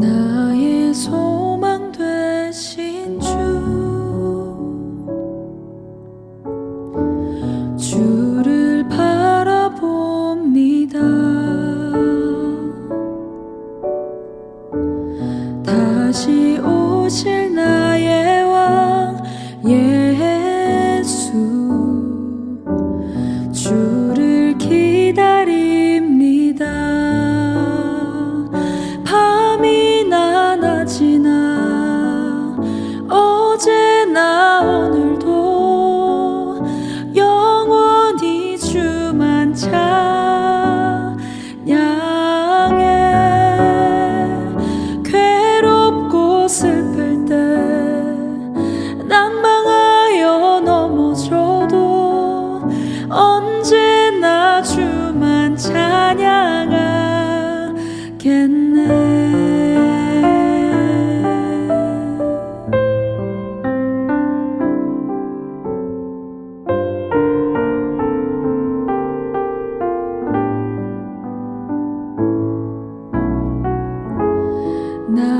네. 나의 소망 되신 주. 주를 바라봅니다. 다시 오실 나의 나 오늘도 영원히 주만 찬양해 괴롭고 슬플 때 낭망하여 넘어져도 언제나 주만 찬양 now.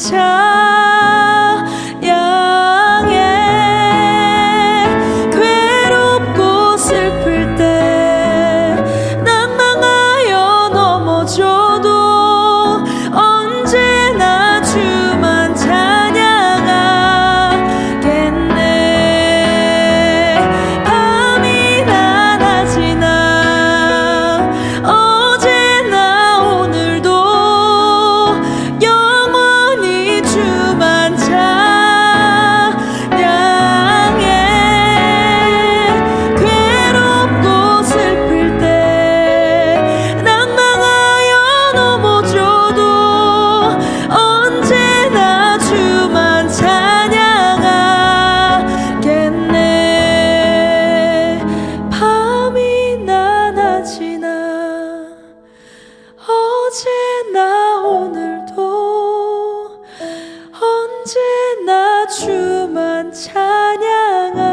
time. 나 주만 찬양하겠네.